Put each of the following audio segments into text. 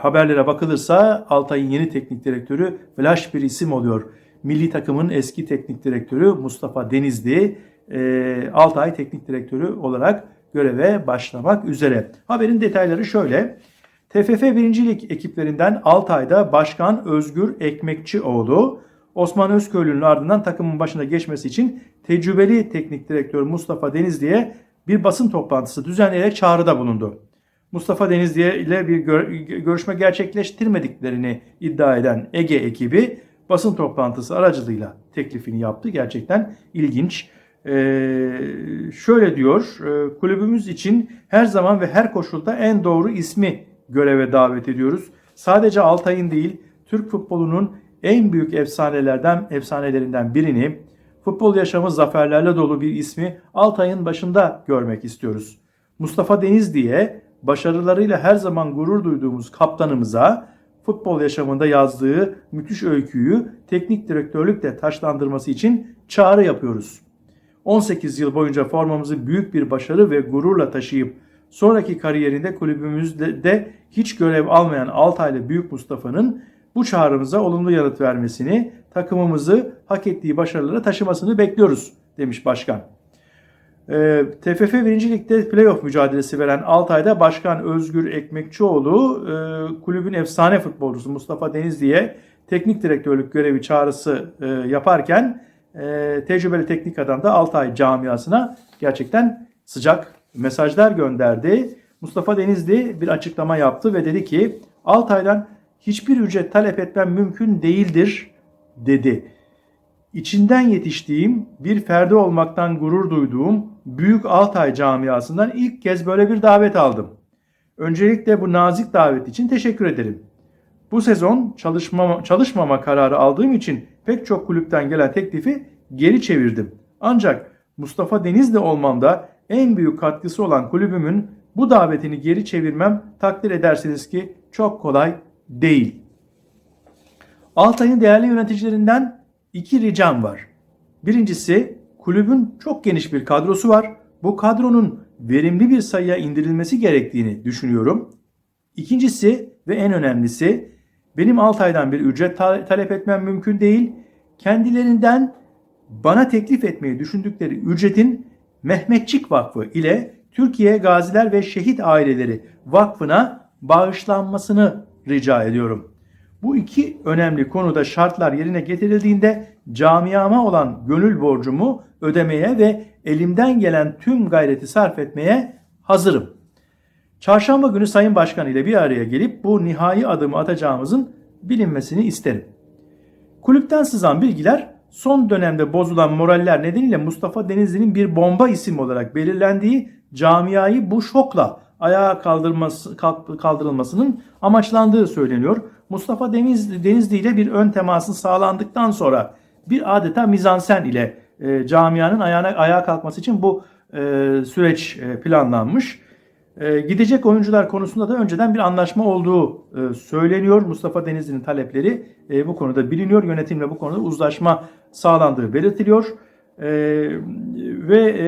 haberlere bakılırsa Altay'ın yeni teknik direktörü flash bir isim oluyor. Milli takımın eski teknik direktörü Mustafa Denizli e, Altay teknik direktörü olarak göreve başlamak üzere. Haberin detayları şöyle. TFF 1. Lig ekiplerinden Altay'da Başkan Özgür Ekmekçioğlu, Osman Özköylü'nün ardından takımın başına geçmesi için tecrübeli teknik direktör Mustafa Denizli'ye bir basın toplantısı düzenleyerek çağrıda bulundu. Mustafa Denizli ile bir gör- görüşme gerçekleştirmediklerini iddia eden Ege ekibi basın toplantısı aracılığıyla teklifini yaptı. Gerçekten ilginç. Ee, şöyle diyor, e, kulübümüz için her zaman ve her koşulda en doğru ismi göreve davet ediyoruz. Sadece Altay'ın değil, Türk futbolunun en büyük efsanelerden efsanelerinden birini, futbol yaşamı zaferlerle dolu bir ismi Altay'ın başında görmek istiyoruz. Mustafa Denizli'ye başarılarıyla her zaman gurur duyduğumuz kaptanımıza futbol yaşamında yazdığı müthiş öyküyü teknik direktörlükle taşlandırması için çağrı yapıyoruz. 18 yıl boyunca formamızı büyük bir başarı ve gururla taşıyıp sonraki kariyerinde kulübümüzde de hiç görev almayan Altaylı Büyük Mustafa'nın bu çağrımıza olumlu yanıt vermesini, takımımızı hak ettiği başarılara taşımasını bekliyoruz demiş başkan. Ee, TFF 1. Lig'de playoff mücadelesi veren Altay'da Başkan Özgür Ekmekçioğlu e, kulübün efsane futbolcusu Mustafa Denizli'ye teknik direktörlük görevi çağrısı e, yaparken e, tecrübeli teknik adam da Altay camiasına gerçekten sıcak mesajlar gönderdi. Mustafa Denizli bir açıklama yaptı ve dedi ki Altay'dan hiçbir ücret talep etmem mümkün değildir dedi. İçinden yetiştiğim, bir ferdi olmaktan gurur duyduğum Büyük Altay camiasından ilk kez böyle bir davet aldım. Öncelikle bu nazik davet için teşekkür ederim. Bu sezon çalışmama, çalışmama kararı aldığım için pek çok kulüpten gelen teklifi geri çevirdim. Ancak Mustafa Denizli olmamda en büyük katkısı olan kulübümün bu davetini geri çevirmem takdir edersiniz ki çok kolay değil. Altay'ın değerli yöneticilerinden iki ricam var. Birincisi kulübün çok geniş bir kadrosu var. Bu kadronun verimli bir sayıya indirilmesi gerektiğini düşünüyorum. İkincisi ve en önemlisi benim Altay'dan bir ücret ta- talep etmem mümkün değil. Kendilerinden bana teklif etmeyi düşündükleri ücretin Mehmetçik Vakfı ile Türkiye Gaziler ve Şehit Aileleri Vakfı'na bağışlanmasını rica ediyorum. Bu iki önemli konuda şartlar yerine getirildiğinde camiama olan gönül borcumu ödemeye ve elimden gelen tüm gayreti sarf etmeye hazırım. Çarşamba günü Sayın Başkan ile bir araya gelip bu nihai adımı atacağımızın bilinmesini isterim. Kulüpten sızan bilgiler son dönemde bozulan moraller nedeniyle Mustafa Denizli'nin bir bomba isim olarak belirlendiği camiayı bu şokla ayağa kaldırması, kaldırılmasının amaçlandığı söyleniyor. Mustafa Deniz, Denizli ile bir ön temasın sağlandıktan sonra bir adeta mizansen ile e, camianın ayağına, ayağa kalkması için bu e, süreç e, planlanmış. E, gidecek oyuncular konusunda da önceden bir anlaşma olduğu e, söyleniyor. Mustafa Denizli'nin talepleri e, bu konuda biliniyor. Yönetimle bu konuda uzlaşma sağlandığı belirtiliyor. E, ve e,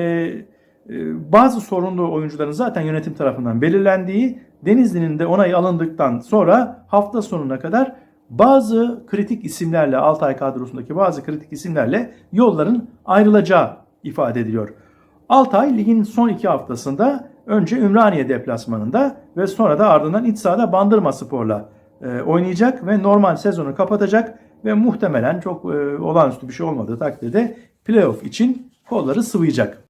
bazı sorunlu oyuncuların zaten yönetim tarafından belirlendiği, Denizli'nin de onayı alındıktan sonra hafta sonuna kadar bazı kritik isimlerle Altay kadrosundaki bazı kritik isimlerle yolların ayrılacağı ifade ediliyor. Altay ligin son iki haftasında önce Ümraniye deplasmanında ve sonra da ardından iç sahada Bandırma Spor'la e, oynayacak ve normal sezonu kapatacak ve muhtemelen çok e, olağanüstü bir şey olmadığı takdirde playoff için kolları sıvayacak.